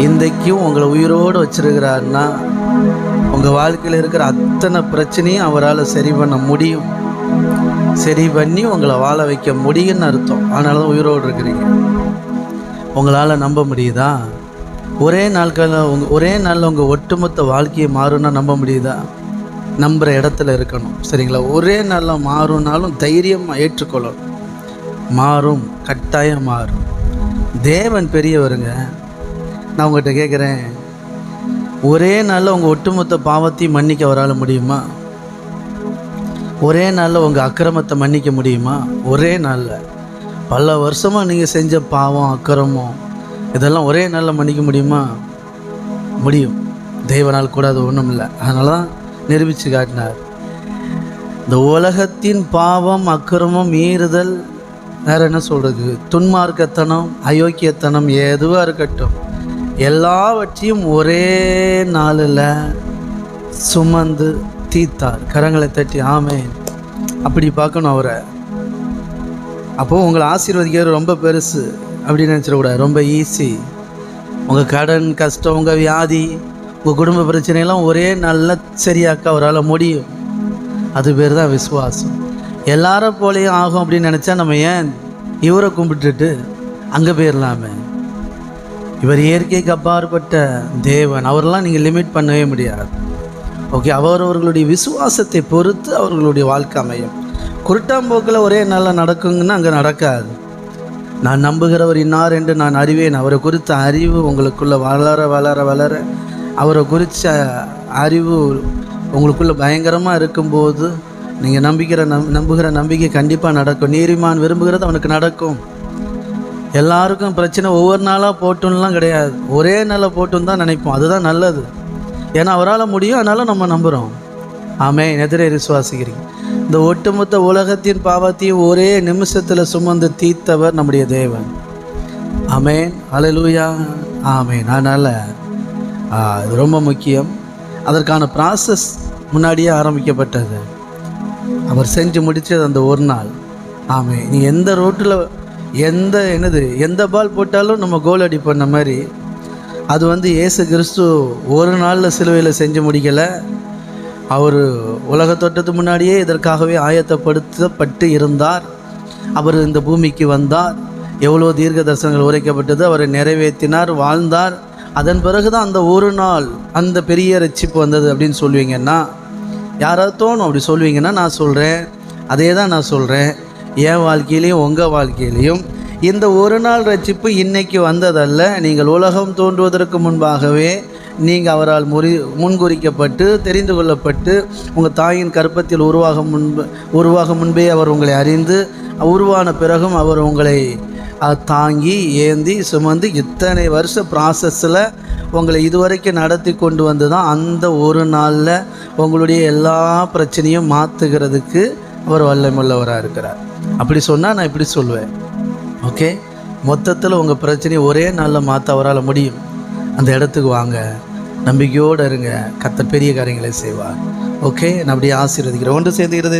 இன்றைக்கும் உங்களை உயிரோடு வச்சிருக்கிறாருன்னா உங்கள் வாழ்க்கையில் இருக்கிற அத்தனை பிரச்சனையும் அவரால் சரி பண்ண முடியும். சரி பண்ணி உங்களை வாழ வைக்க முடியும்னு அர்த்தம். அதனால தான் உயிரோடு இருக்கிறீங்க. உங்களால் நம்ப முடியுதா? ஒரே நாட்களில் உங்கள் ஒரே நாளில் உங்கள் ஒட்டுமொத்த வாழ்க்கையை மாறும்னா நம்ப முடியுதா? நம்புகிற இடத்துல இருக்கணும். சரிங்களா? ஒரே நாளில் மாறும்னாலும் தைரியமாக ஏற்றுக்கொள்ளணும். மாறும். கட்டாயம் மாறும். தேவன் பெரியவருங்க நான் உங்கள்கிட்ட கேட்குறேன் ஒரே நாளில் உங்கள் ஒட்டுமொத்த பாவத்தையும் மன்னிக்க வரால முடியுமா? ஒரே நாளில் உங்கள் அக்கிரமத்தை மன்னிக்க முடியுமா? ஒரே நாளில். பல வருஷமாக நீங்கள் செஞ்ச பாவம் அக்கிரமம் இதெல்லாம் ஒரே நாளில் மன்னிக்க முடியுமா? முடியும். தெய்வனால் கூட அது ஒன்றும் இல்லை அதனால தான் நிரூபித்து காட்டினார். இந்த உலகத்தின் பாவம் அக்கிரமம் மீறுதல் வேறு என்ன சொல்கிறது துன்மார்க்கத்தனம் அயோக்கியத்தனம் எதுவாக இருக்கட்டும். எல்லாவற்றையும் ஒரே நாளில் சுமந்து தீத்தார் கரங்களை தட்டி ஆமே அப்படி பார்க்கணும் அவரை. அப்போது உங்களை ஆசீர்வதிக்கிறது ரொம்ப பெருசு அப்படின்னு நினச்சிடக்கூடாது. ரொம்ப ஈஸி உங்கள் கடன் கஷ்டம் உங்கள் வியாதி உங்கள் குடும்ப பிரச்சனையெல்லாம் ஒரே நாளில் சரியாக்க அவரால் முடியும். அது பேர் தான் விசுவாசம். எல்லாரை போலேயும் ஆகும் அப்படின்னு நினச்சா நம்ம ஏன் இவரை கும்பிட்டுட்டு அங்கே போயிடலாமே இவர் இயற்கைக்கு அப்பாற்பட்ட தேவன். அவரெல்லாம் நீங்கள் லிமிட் பண்ணவே முடியாது. ஓகே அவரவர்களுடைய விசுவாசத்தை பொறுத்து அவர்களுடைய வாழ்க்கை அமையும். குருட்டாம்போக்கில் ஒரே நாளில் நடக்குங்கன்னா அங்கே நடக்காது. நான் நம்புகிறவர் இன்னார் என்று நான் அறிவேன். அவரை குறித்த அறிவு உங்களுக்குள்ளே வளர வளர வளர அவரை குறித்த அறிவு உங்களுக்குள்ளே பயங்கரமாக இருக்கும்போது நீங்கள் நம்பிக்கிற நம் நம்புகிற நம்பிக்கை கண்டிப்பாக நடக்கும். நீரிமான் விரும்புகிறது அவனுக்கு நடக்கும். எல்லாருக்கும் பிரச்சனை ஒவ்வொரு நாளாக போட்டும்லாம் கிடையாது. ஒரே நாளில் போட்டுன்னு தான் நினைப்போம். அதுதான் நல்லது. ஏன்னா அவரால் முடியும் அதனால நம்ம நம்புகிறோம் ஆமே எதிரே விசுவாசிக்கிறீங்க. இந்த ஒட்டுமொத்த உலகத்தின் பாவத்தையும் ஒரே நிமிஷத்தில் சுமந்து தீர்த்தவர் நம்முடைய தேவன். ஆமேன். அலலூயா ஆமேன். அதனால் இது ரொம்ப முக்கியம். அதற்கான ப்ராசஸ் முன்னாடியே ஆரம்பிக்கப்பட்டது. அவர் செஞ்சு முடித்தது அந்த ஒரு நாள். ஆமே நீ எந்த ரோட்டில் எந்த என்னது எந்த பால் போட்டாலும் நம்ம கோல் அடி பண்ண மாதிரி அது வந்து இயேசு கிறிஸ்து ஒரு நாளில் சிலுவையில் செஞ்சு முடிக்கலை. அவர் உலக தோட்டத்துக்கு முன்னாடியே இதற்காகவே ஆயத்தப்படுத்தப்பட்டு இருந்தார். அவர் இந்த பூமிக்கு வந்தார். எவ்வளோ தீர்க்க தரிசனங்கள் உரைக்கப்பட்டது அவரை நிறைவேற்றினார் வாழ்ந்தார். அதன் பிறகு தான் அந்த ஒரு நாள் அந்த பெரிய ரட்சிப்பு வந்தது அப்படின்னு சொல்லுவீங்கன்னா யாராவது தோணும் அப்படி சொல்லுவீங்கன்னா நான் சொல்கிறேன் அதே தான் நான் சொல்கிறேன் என் வாழ்க்கையிலையும் உங்கள் வாழ்க்கையிலையும். இந்த ஒரு நாள் ரட்சிப்பு இன்னைக்கு வந்ததல்ல. நீங்கள் உலகம் தோன்றுவதற்கு முன்பாகவே நீங்கள் அவரால் முறி முன்குறிக்கப்பட்டு தெரிந்து கொள்ளப்பட்டு உங்கள் தாயின் கற்பத்தில் உருவாக முன்பு உருவாக முன்பே அவர் உங்களை அறிந்து உருவான பிறகும் அவர் உங்களை தாங்கி ஏந்தி சுமந்து இத்தனை வருஷ ப்ராசஸில் உங்களை இதுவரைக்கும் நடத்தி கொண்டு வந்து தான் அந்த ஒரு நாளில் உங்களுடைய எல்லா பிரச்சனையும் மாற்றுகிறதுக்கு அவர் வல்லமுள்ளவராக இருக்கிறார். அப்படி சொன்னால் நான் இப்படி சொல்லுவேன் ஓகே மொத்தத்தில் உங்கள் பிரச்சனையை ஒரே நாளில் மாற்ற அவரால் முடியும். அந்த இடத்துக்கு வாங்க. நம்பிக்கையோடு இருங்க. கத்த பெரிய காரியங்களை செய்வார். ஓகே நான் அப்படியே ஆசீர்வதிக்கிறேன். ஒன்று சேர்ந்துகிறது